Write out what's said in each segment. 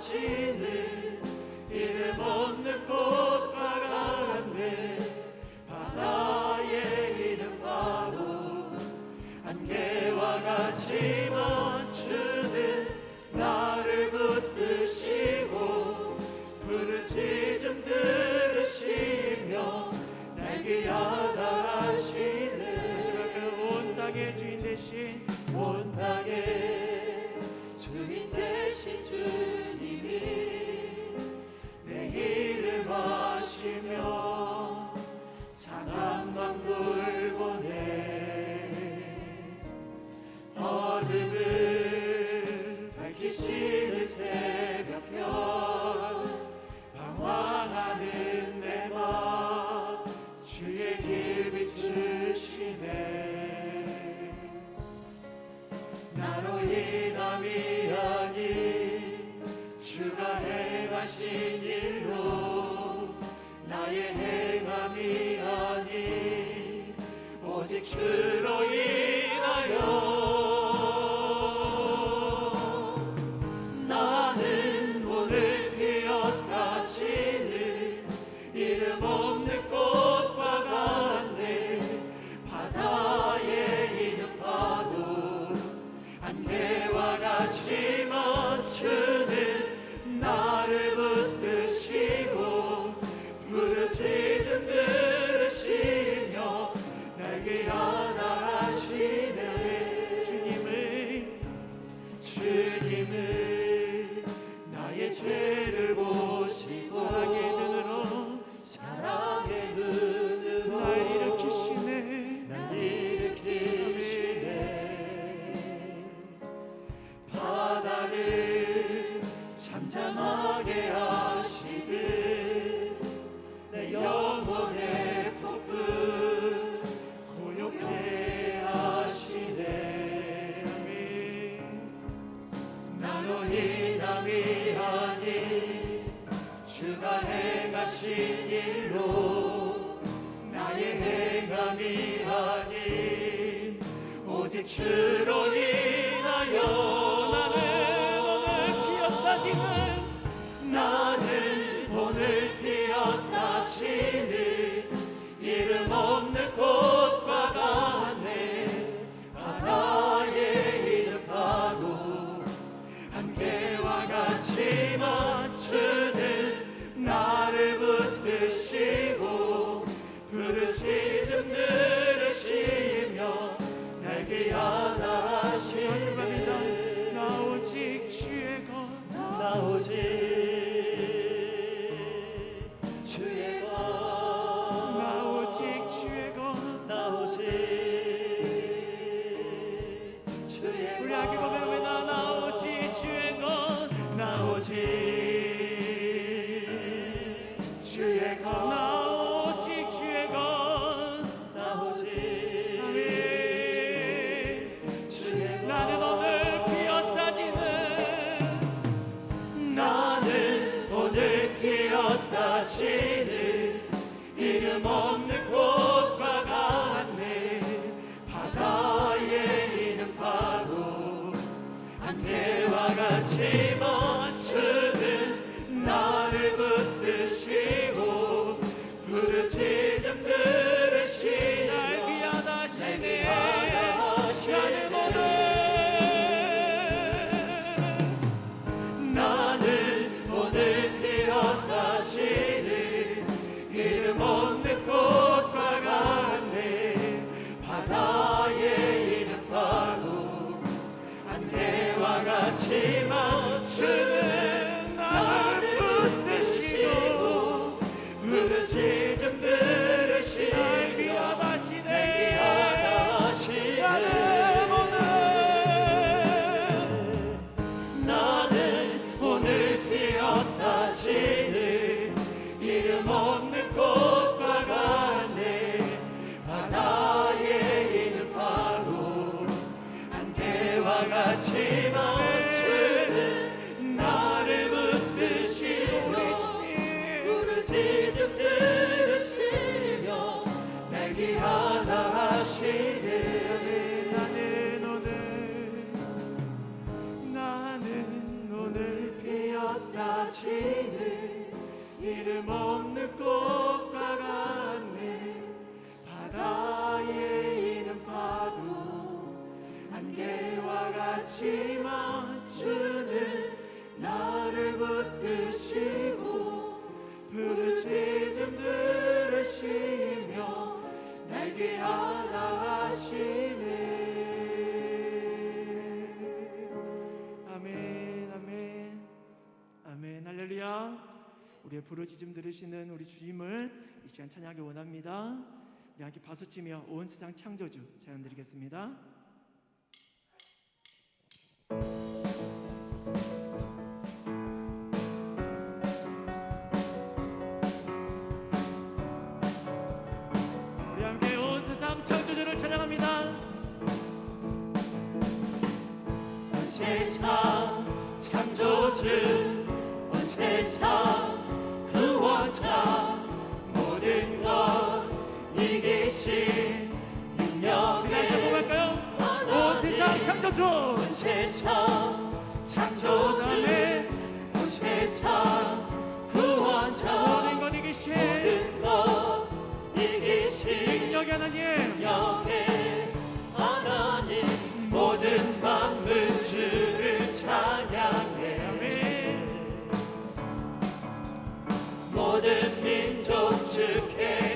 Jesus. Him. 씩스러 it. 길로 나의 행함이 아닌 오직 주로 이 She 쓸모없는 꽃과 같네. 바다에 있는 파도 안개와 같이 맞추는 나를 붙드시 우리의 부르짖음 들으시는 우리 주님을 이 시간 찬양하기 원합니다. 우리 함께 박수치며 온 세상 창조주 찬양 드리겠습니다. 세상 창조주 온 세상 창조주 온 세상 창조주는 온 세상 그 구원자 모든 것 이기신 모든 것 이기신 능력의 하나님. 영의 하나님. 모든 만물 주를 찬양해. 아멘. 모든 민족 주께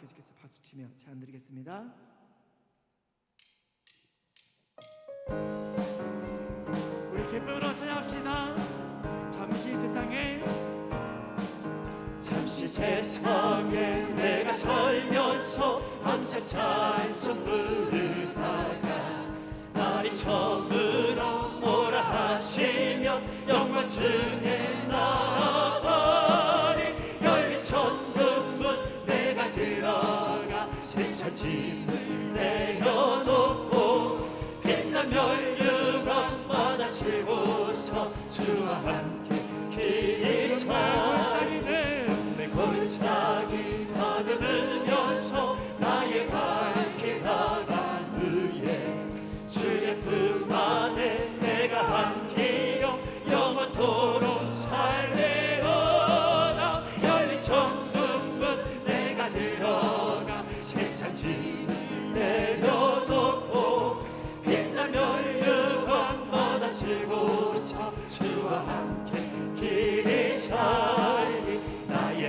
계속해서 박수 치며 찬양 드리겠습니다. 우리 기쁨으로 찬양합시다. 잠시 세상에 잠시 세상에 내가 살면서 항상 찬송 부르다가 날이 처음으로 뭐라 하시면 영광 중에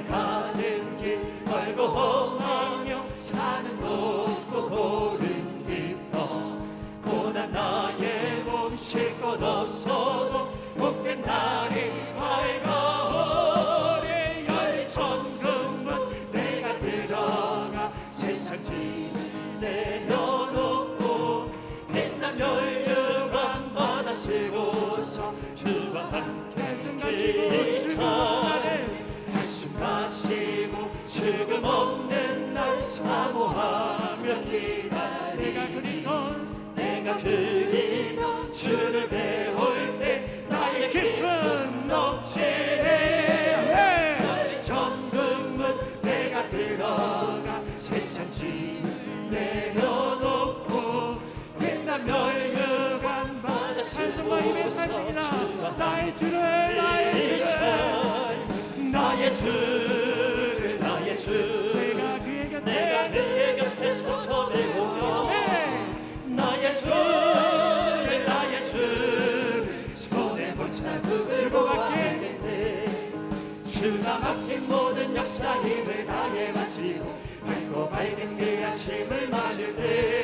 가는 길 걸고 험하며 사는 곳고 고른 기뻐 고난 나의 몸쉴것 없어도 복된 날이 밝아오리 열린 주를 나의 주. 내가 그의 내가 곁에 그의 곁에 서서 배우며 네. 나의 주를 나의 주를 손에 붙잡고 주고 갈게. 주가 맡긴 모든 역사 힘을 다해 바치고 밝고 밝은 그 아침을 맞을 때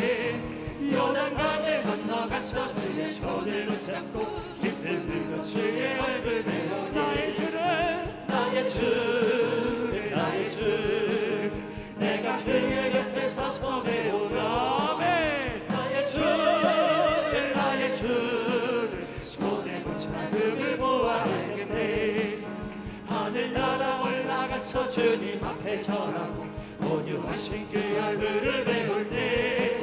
올라가서 주님 앞에 절하고 온유하신 그 얼굴을 배울 때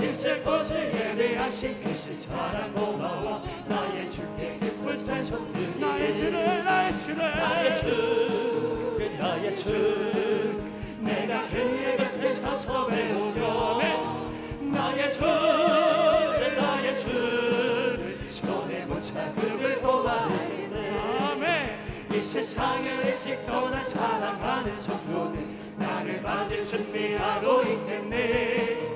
있을 곳을 예배하신 그 시 사랑 고마워 나의 주께 기쁜 드리네 나의 주를 나의 주를. 나의 주 나의 주. 내가 그의 곁에 서서 배우며 나의 주 세상을 일찍 떠나 사랑하는 성도들 나를 맞을 준비하고 있겠네.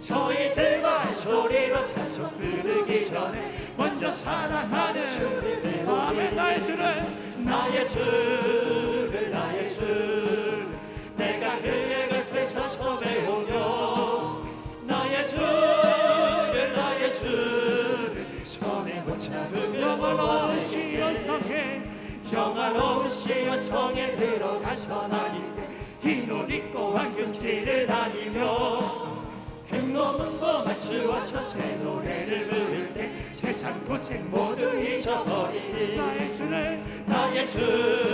저희들과 소리로 찬송 부르기 전에 먼저 사랑하는 주를 아멘 나의 주를 나의 주를 나의 주 내가 그의 곁에서 섬에오며 나의 주를 나의 주를 손에 못 잡으며 멀어지었 평화로우시어 성에 들어가서 나닐때 흰옷 입고 황금길을 다니며 금노문도 맞추어서 새 노래를 부를 때 세상 고생 모두 잊어버리니 나의 주를 나의 주.